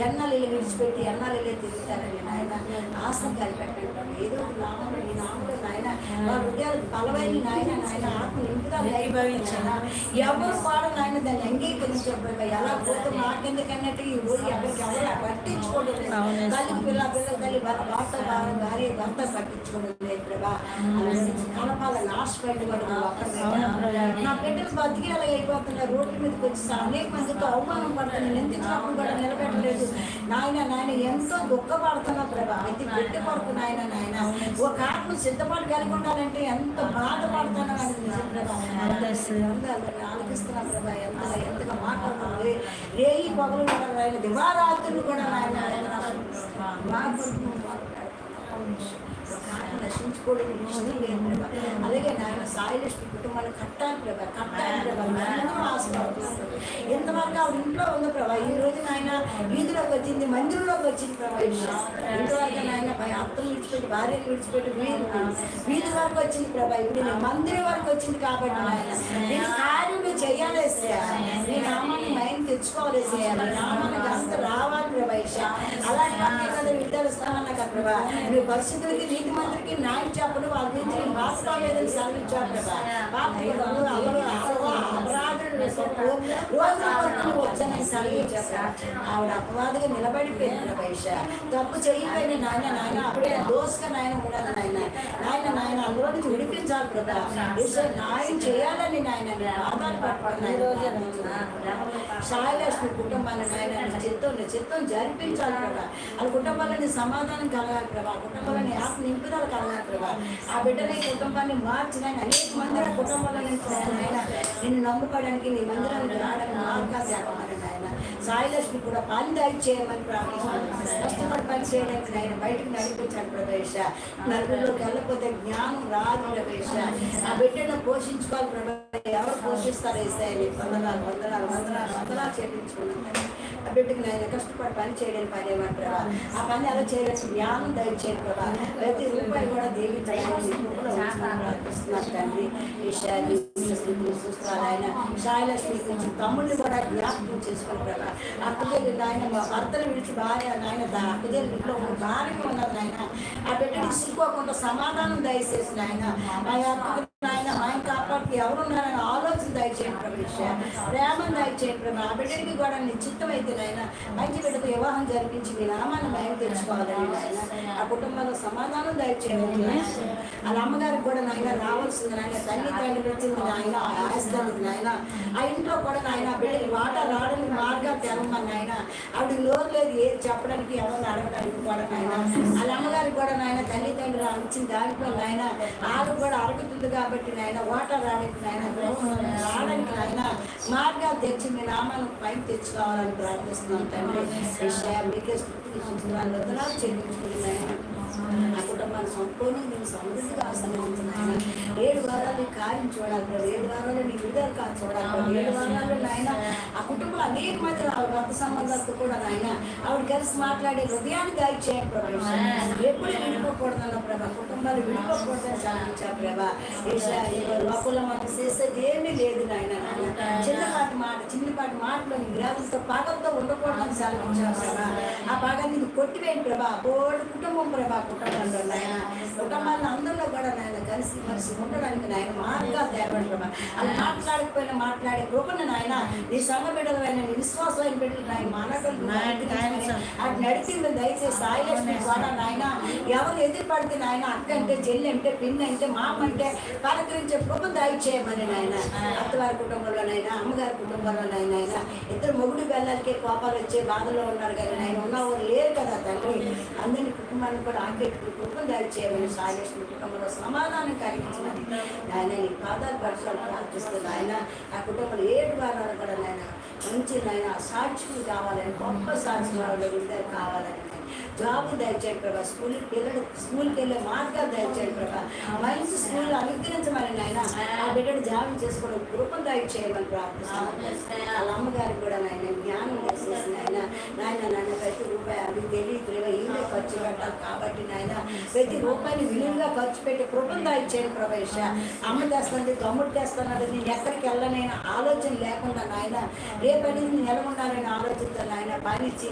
ఎన్నాళ్ళు ఇల్లు విడిచిపెట్టి ఎన్నాళ్ళు ఇల్లే తిరుగుతారని నాయన ఆశ కలిపెట్టండి ఏదో ఒక నామం ఈ నామంలో నాయన మా హృదయాలు బలమైన నాయన నాయన ఆత్మ నింపుదల అయిపోయించాయన ఎవరు పాడు నాయన దాన్ని అంగీకరించబోయి ఎలా పోతే మాకెందుకన్నట్టు ఈ ఊరు ఎవరికి ఎవరు పట్టించుకోవడం. తల్లి పిల్ల పిల్ల తల్లి భర్త భర్త భార్య భర్త పట్టించుకోవడం లేదు ప్రభా కలపాల. లాస్ట్ పాయింట్ కూడా. నా బిడ్డలు బతికేలా అయిపోతున్నారు. రోడ్ల మీదకి వచ్చి అనేక మందితో అవమానం పడుతున్నాను నిందించినప్పుడు కూడా నిలబెట్టలేదు? నాయన నాయన ఎంతో దుఃఖపడుతున్నా ప్రభా. ప్రతి బిడ్డ కొరకు నాయన నాయన ఒక ఆత్మ సిద్ధపాటు కలిగి ఉండాలంటే ఎంత బాధపడుతున్నా ప్రభా ఎంత ఎంతగా రేయి పగలు కూడా నాయన దివారాత్రులు కూడా ఆత్మ నశించుకోవడం. అలాగే నాయన సాయిలక్ష్మి కుటుంబాన్ని కట్టాలి ప్రభా కట్టాలి ప్రభా. ఎంతవరకు ఆవిడ ఇంట్లో ఉంది ప్రభా. ఈ రోజు నాయన వీధిలోకి వచ్చింది మందిరంలోకి వచ్చింది ప్రభా. ఇంతవరకు నాయన అత్తలు విడిచిపెట్టి భార్యను విడిచిపెట్టి వీధి వీధి వరకు వచ్చింది ప్రభా. ఇప్పుడు నేను మందిరం వరకు వచ్చింది కాబట్టి నాయన నేను కార్యం నువ్వు చేయాలి నీ నామాన్ని మైండ్ తెచ్చుకోవాలి ఏసయ్యా. నీ నామానికి అంత రావాలి ప్రభాష అలాంటి కదా విడుదల స్థానాన్ని కదా ప్రభా. నువ్వు పరిస్థితులకి నీతి మంత్రికి నాయకు చెప్పడం వాళ్ళ గురించి నేను వాస్తవాలేదని సెలవిచ్చావు ప్రభా. పాపలు అల్లరు అలవ అపరాధులు రోజుల వరకు నువ్వు వచ్చానని సెలవిచ్చావు ప్రభా. ఆవిడ అపవాదిగా నిలబడిపోయింది ప్రభా ఈశా. తప్పు చేయకపోయిన నాయన నాయన అప్పుడే దోసుగా నాయన ఉండదు నాయన. నాయన నాయన అందులో నుంచి విడిపించాలి కదా. నాయన న్యాయం చేయాలని నాయన నేను ఆధారపడుతున్నాను. సాయలక్ష్మి కుటుంబాన్ని నాయన చిత్తం చిత్తం జరిపించాలి కదా. ఆ కుటుంబాలని సమాధానం కలగాలి ప్రభా. ఆ కుటుంబాలని ఆత్మ నింపుదల కలగాలి ప్రభా. ఆ బిడ్డని కుటుంబాన్ని మార్చిన అనేక మంది ఆ కుటుంబాల నాయన నమ్ముకోవడానికి నీ మందిరానికి రావడానికి మార్గాలు నాయన. సాయిలక్ష్మి కూడా పని దాయి చేయమని ప్రార్థిస్తున్నాను. చేయడానికి ఆయన బయటకు నడిపించాడు ప్రవేశ. నలుగురిలోకి వెళ్ళకపోతే జ్ఞానం రాదు ప్రవేశ. ఆ బిడ్డను పోషించుకోవాలి ప్రవేశ ఎవరు పోషిస్తారు వేసాయని వందనాలు వందనాలు వందనాలు వందనాలు చేపించుకున్నాను. ఆ బిడ్డకి నేను కష్టపడి పని చేయలేని పని ఏమంటారా ఆ పని ఎలా చేయడానికి జ్ఞానం దయచేయండి ప్రభా. ప్రతి రూపాయి కూడా దేవించడానికి ప్రార్థిస్తున్నాను తండ్రి. విషయాన్ని చూస్తున్నారు ఆయన. సాయలక్ష్మి గురించి తమ్ముడిని కూడా జ్ఞాపకం చేసుకుని ప్రభా. అక్కడే నాయన భర్తను విడిచి భార్య నాయన అక్కడే ఇంట్లో ఉన్న భార్య ఉన్నది నాయన. ఆ బిడ్డని సిక్కోకుండా సమాధానం దయచేసి నాయన. ఆ ఆయన ఆయన కాపాడికి ఎవరున్నారని ఆలోచన దయచేయండి ప్రవేశ ప్రేమను దయచేయండి ప్రభా. ఆ బిడ్డకి కూడా నిశ్చిత్తమైతే నాయన మంచి బిడ్డకు వివాహం జరిపించి మీ నామాన్ని భయం తెచ్చుకోవాలని ఆయన ఆ కుటుంబంలో సమాధానం దయచేయండి నాయన. వాళ్ళ అమ్మగారికి కూడా నాయన రావాల్సింది నాయన. తల్లి తండ్రి వచ్చింది నాయన ఆయిస్తుంది నాయన. ఆ ఇంట్లో కూడా నాయన బిడ్డకి వాటా రావడానికి మార్గాలు తెరవమని నాయన. ఆవిడ నోరు లేదు ఏది చెప్పడానికి ఎవరిని అడగడానికి కూడా నాయన. వాళ్ళ అమ్మగారికి కూడా నాయన తల్లిదండ్రులు అందించిన ఇచ్చిన దాంట్లో నాయన. ఆవిడ కూడా అరుగుతుంది కాబట్టి నాయన వాటర్ రావడానికి నాయన రావడానికి నాయన. మార్గాలు తెచ్చి మీ నామాలను పైన తెచ్చుకోవాలని ప్రార్థిస్తున్నాం తండ్రి. మీకే ఆ కుటుంబాన్ని సంపూర్ణంగా నేను సమృద్ధిగా ఆశ్రయించున్నాను ఏడు వారాలు నీ కార్యం చూడాలి ఏడు వారాలు నీ విడుదల కాదు చూడాలి ఏడు వారాలు నాయన ఆ కుటుంబం అనేక మంది ఆవిడ భర్త సంబంధాలతో కూడా నాయన ఆవిడ కలిసి మాట్లాడే హృదయాన్ని దాయి చేయండి ప్రభు. ఎప్పుడు విడిపోకూడదన్న ప్రభా. కుటుంబాలు విడిపోకూడదని సాధించారు ప్రభా. లోపల మాకు చేసేది ఏమీ లేదు నాయన చిన్నపాటి మాట చిన్నపాటి మాటలు నీ గ్రామంతో పాగంతో ఉండకూడదని సాధించారు ప్రభా. ఆ పాగాన్ని నీకు కొట్టివేయండి ప్రభా. బోర్డు కుటుంబం ప్రభా కుటుంబంలో నాయన. కుటుంబాలను అందరిలో కూడా నాయన కలిసి కలిసి ఉండడానికి నాయన మార్గాలు తేవండి ప్రభా. అది మాట్లాడకపోయినా మాట్లాడే కృపను నాయన నీ సంఘ బిడ్డలైన నీ నాయన మానవులు అది నడిచింది దయచేసి సాయిలక్ష్మి ద్వారా నాయన. ఎవరు ఎదురుపడితే నాయన అక్క అంటే చెల్లి అంటే పిన్ని అంటే మామ అంటే పలకరించే కృప దయచేయమని నాయన. అత్తవారి కుటుంబంలోనైనా అమ్మగారి కుటుంబంలోనైనా ఆయన ఇద్దరు మొగుడు పిల్లలకి కోపాలు వచ్చే బాధలో ఉన్నారు కానీ ఆయన ఉన్నవారు లేరు కదా తండ్రి. అందరిని కుటుంబాన్ని కూడా ఆకెట్టు కుటుంబం దయచేయమని సాయిలక్ష్మి కుటుంబంలో సమాధానం కలిగించమని ఆయన నీ పాదాలు ప్రార్థిస్తుంది ఆయన ఆ కుటుంబంలో ఏడు వారాలు కూడా నాయన మంచి నాయన సాక్షులు కావాలని గొప్ప సాక్షి వాళ్ళు కావాలని జాబ్ దయచేయండి ప్రభా. స్కూల్ పిల్లలు స్కూల్కి వెళ్ళే మార్గాలు దయచేయండి ప్రభా. మంచి స్కూల్ అనుగ్రహించమని నాయన ఆ బిడ్డను జాబ్ చేసుకోవడం కృపను దయచేయమని ప్రార్థిస్తున్నాను వాళ్ళ అమ్మగారికి కూడా నాయన జ్ఞానం చేసేసి నాయన నాయన నాయన ప్రతి రూపాయి అవి తెలియదు ఈమె ఖర్చు పెట్టాలి కాబట్టి నాయన ప్రతి రూపాయిని విలువగా ఖర్చు పెట్టి కృపం దయచేయండి ప్రభేష అమ్మ తెస్తుంది తమ్ముడు తెస్తున్నది నేను ఎక్కడికి వెళ్ళనైనా ఆలోచన లేకుండా నాయన రేపటి నేను ఎలా ఉండాలని ఆలోచిస్తాను నాయన. పని